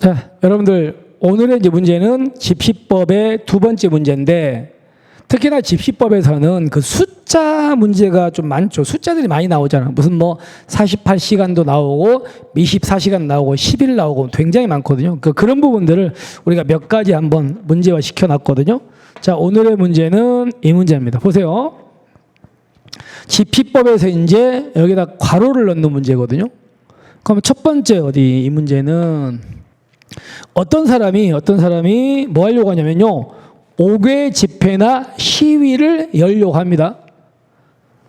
자, 여러분들 오늘의 이제 문제는 집시법의 두 번째 문제인데 특히나 집시법에서는 그 숫자 문제가 좀 많죠. 숫자들이 많이 나오잖아. 무슨 뭐 48시간도 나오고 24시간 나오고 10일 나오고 굉장히 많거든요. 그 그런 부분들을 우리가 몇 가지 한번 문제화 시켜 놨거든요. 자, 오늘의 문제는 이 문제입니다. 보세요. 집시법에서 이제 여기다 괄호를 넣는 문제거든요. 그럼 첫 번째 어디 이 문제는 어떤 사람이 어떤 사람이 뭐 하려고 하냐면요. 5개 집회나 시위를 열려고 합니다.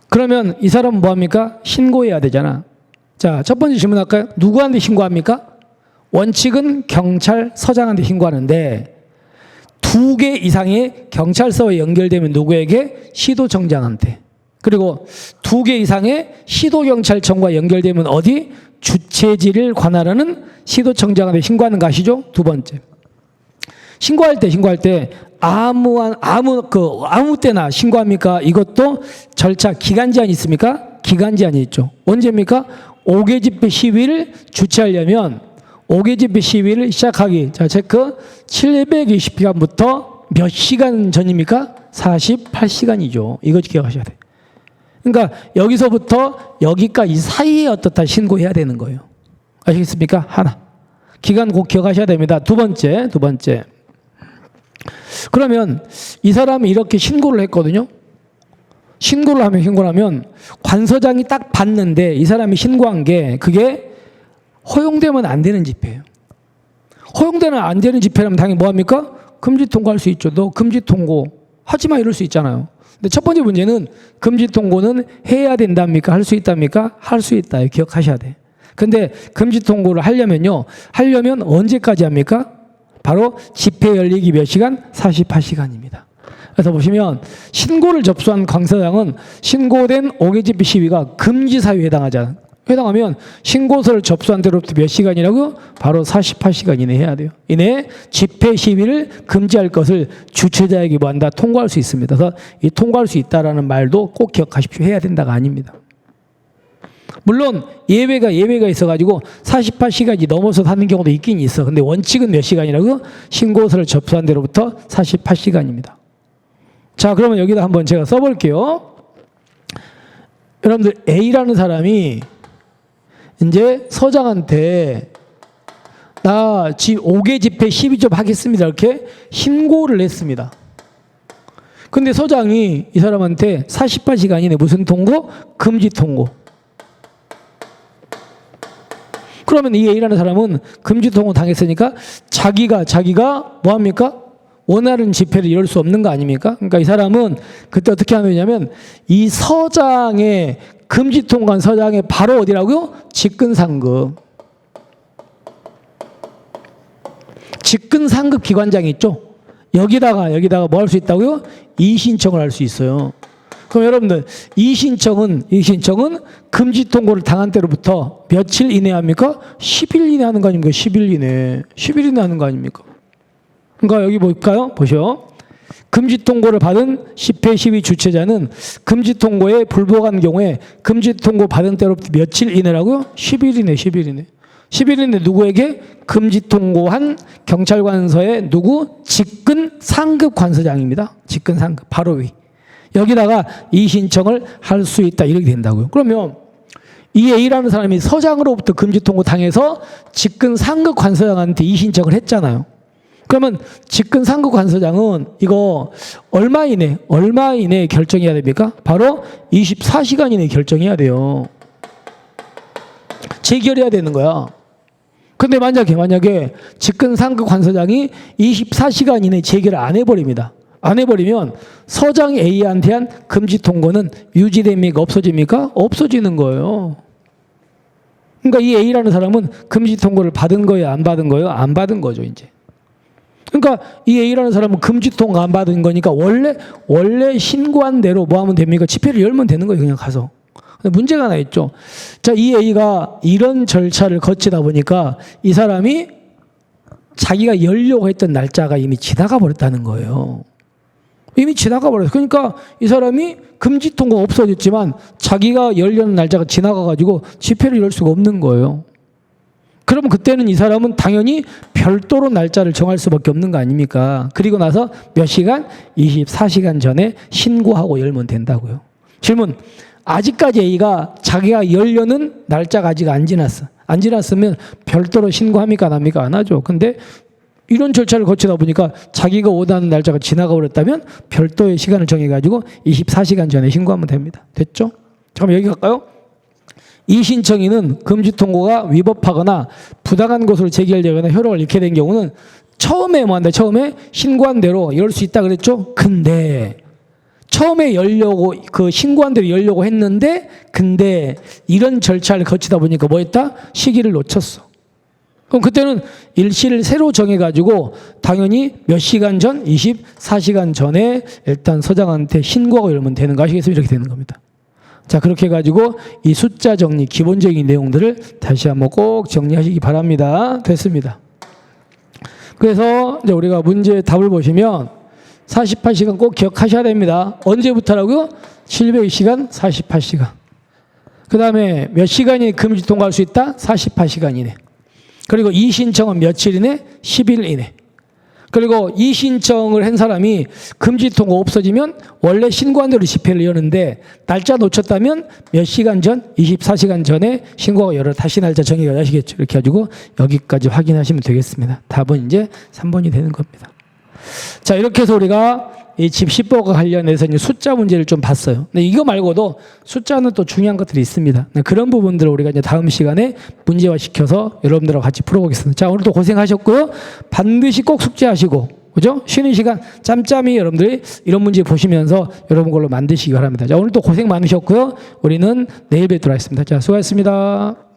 그러면 이 사람은 뭐 합니까? 신고해야 되잖아. 자, 첫 번째 질문 할까요? 누구한테 신고합니까? 원칙은 경찰서장한테 신고하는데 두 개 이상의 경찰서에 연결되면 누구에게? 시도청장한테. 그리고 두 개 이상의 시도경찰청과 연결되면 어디? 주최지를 관할하는 시도청장한테 신고하는 거 아시죠? 두 번째. 신고할 때 신고할 때 아무한 아무 그 아무 때나 신고합니까? 이것도 절차 기간 제한이 있습니까? 기간 제한이 있죠. 언제입니까? 5개 집회 시위를 주최하려면 5개 집회 시위를 시작하기 자 체크 720시간부터 몇 시간 전입니까? 48시간이죠. 이거 기억하셔야 돼. 그러니까 여기서부터 여기까지 사이에 어떻다 신고해야 되는 거예요. 아시겠습니까? 하나. 기간 꼭 기억하셔야 됩니다. 두 번째, 두 번째. 그러면 이 사람이 이렇게 신고를 했거든요. 신고를 하면 신고를 하면 관서장이 딱 봤는데 이 사람이 신고한 게 그게 허용되면 안 되는 집회예요. 허용되면 안 되는 집회라면 당연히 뭐 합니까? 금지 통고할 수 있죠. 너 금지 통고 하지 마 이럴 수 있잖아요. 근데 첫 번째 문제는 금지 통고는 해야 된답니까? 할 수 있답니까? 할 수 있다. 기억하셔야 돼. 근데 금지 통고를 하려면요. 하려면 언제까지 합니까? 바로 집회 열리기 몇 시간? 48시간입니다. 그래서 보시면 신고를 접수한 강서장은 신고된 5개 집회 시위가 금지 사유에 해당하잖아. 해당하면 신고서를 접수한 때로부터 몇 시간이라고? 바로 48시간 이내 해야 돼요. 이내 집회 시위를 금지할 것을 주최자에게 뭐한다? 통과할 수 있습니다. 그래서 이 통과할 수 있다라는 말도 꼭 기억하십시오. 해야 된다가 아닙니다. 물론 예외가 예외가 있어가지고 48시간이 넘어서 하는 경우도 있긴 있어. 근데 원칙은 몇 시간이라고? 신고서를 접수한 때로부터 48시간입니다. 자, 그러면 여기다 한번 제가 써볼게요. 여러분들 A라는 사람이 이제 서장한테 나지 5개 집회 12점 하겠습니다. 이렇게 신고를 했습니다. 근데 서장이 이 사람한테 48시간 이내 무슨 통고? 금지 통고. 그러면 이 A라는 사람은 금지 통고 당했으니까 자기가 자기가 뭐 합니까? 원하는 집회를 열 수 없는 거 아닙니까? 그러니까 이 사람은 그때 어떻게 하면 되냐면 이 서장의 금지 통과한 서장의 바로 어디라고요? 직근상급. 직근상급 기관장이 있죠. 여기다가 여기다가 뭐 할 수 있다고요? 이신청을 할 수 있어요. 그럼 여러분들 이 신청은 이 신청은 금지 통고를 당한 때로부터 며칠 이내 합니까? 10일 이내 하는 거 아닙니까? 10일 이내. 10일 이내 하는 거 아닙니까? 그러니까 여기 볼까요? 보셔. 금지 통고를 받은 집회 시위 주최자는 금지 통고에 불복한 경우에 금지 통고 받은 때로부터 며칠 이내라고요? 10일 이내, 10일 이내. 10일 이내 누구에게 금지 통고한 경찰관서의 누구? 직근 상급 관서장입니다. 직근 상급 바로 위. 여기다가 이 신청을 할 수 있다 이렇게 된다고요. 그러면 이 A라는 사람이 서장으로부터 금지 통고 당해서 직근 상급 관서장한테 이 신청을 했잖아요. 그러면 직근 상급 관서장은 이거 얼마 이내 얼마 이내 결정해야 됩니까? 바로 24시간 이내 결정해야 돼요. 재결해야 되는 거야. 근데 만약에 만약에 직근 상급 관서장이 24시간 이내 재결을 안 해버립니다. 안 해버리면 서장 A한테 한 금지 통고는 유지됩니까? 없어집니까? 없어지는 거예요. 그러니까 이 A라는 사람은 금지 통고를 받은 거예요? 안 받은 거예요? 안 받은 거죠, 이제. 그러니까 이 A라는 사람은 금지 통고 안 받은 거니까 원래 원래 신고한 대로 뭐 하면 됩니까? 집회를 열면 되는 거예요, 그냥 가서. 근데 문제가 하나 있죠. 자, 이 A가 이런 절차를 거치다 보니까 이 사람이 자기가 열려고 했던 날짜가 이미 지나가 버렸다는 거예요. 이미 지나가 버렸어요. 그러니까 이 사람이 금지 통고 없어졌지만 자기가 열려는 날짜가 지나가 가지고 집회를 열 수가 없는 거예요. 그러면 그때는 이 사람은 당연히 별도로 날짜를 정할 수밖에 없는 거 아닙니까? 그리고 나서 몇 시간? 24시간 전에 신고하고 열면 된다고요. 질문. 아직까지 A가 자기가 열려는 날짜가 아직 안 지났어. 안 지났으면 별도로 신고합니까? 안 합니까? 안 하죠. 근데 이런 절차를 거치다 보니까 자기가 원하는 날짜가 지나가 버렸다면 별도의 시간을 정해가지고 24시간 전에 신고하면 됩니다. 됐죠? 잠깐 여기 갈까요? 이 신청인은 금지 통고가 위법하거나 부당한 것으로 제기하려거나 효력을 잃게 된 경우는 처음에 뭐 한다 처음에 신고한 대로 열수 있다 그랬죠? 근데 처음에 열려고 그 신고한 대로 열려고 했는데 근데 이런 절차를 거치다 보니까 뭐 했다? 시기를 놓쳤어. 그럼 그때는 일시를 새로 정해가지고 당연히 몇 시간 전? 24시간 전에 일단 서장한테 신고하고 열면 되는 거 아시겠어요 이렇게 되는 겁니다 자, 그렇게 해가지고 이 숫자 정리, 기본적인 내용들을 다시 한번 꼭 정리하시기 바랍니다. 됐습니다. 그래서 이제 우리가 문제 답을 보시면 48시간 꼭 기억하셔야 됩니다. 언제부터라고요? 700시간 48시간. 그 다음에 몇 시간이 금지 통과할 수 있다? 48시간 이내. 그리고 이 신청은 며칠 이내? 10일 이내. 그리고 이 신청을 한 사람이 금지 통고 없어지면 원래 신고한 대로 집회를 여는데 날짜 놓쳤다면 몇 시간 전, 24시간 전에 신고가 열어 다시 날짜 정해가 하시겠죠. 이렇게 가지고 여기까지 확인하시면 되겠습니다. 답은 이제 3번이 되는 겁니다. 자, 이렇게 해서 우리가 이 집시법과 관련해서 이제 숫자 문제를 좀 봤어요. 근데 이거 말고도 숫자는 또 중요한 것들이 있습니다. 네, 그런 부분들을 우리가 이제 다음 시간에 문제화 시켜서 여러분들하고 같이 풀어보겠습니다. 자, 오늘도 고생하셨고요. 반드시 꼭 숙제하시고, 그죠? 쉬는 시간 짬짬이 여러분들이 이런 문제 보시면서 여러분 걸로 만드시기 바랍니다. 자, 오늘도 고생 많으셨고요. 우리는 내일 뵙도록 하겠습니다. 자, 수고하셨습니다.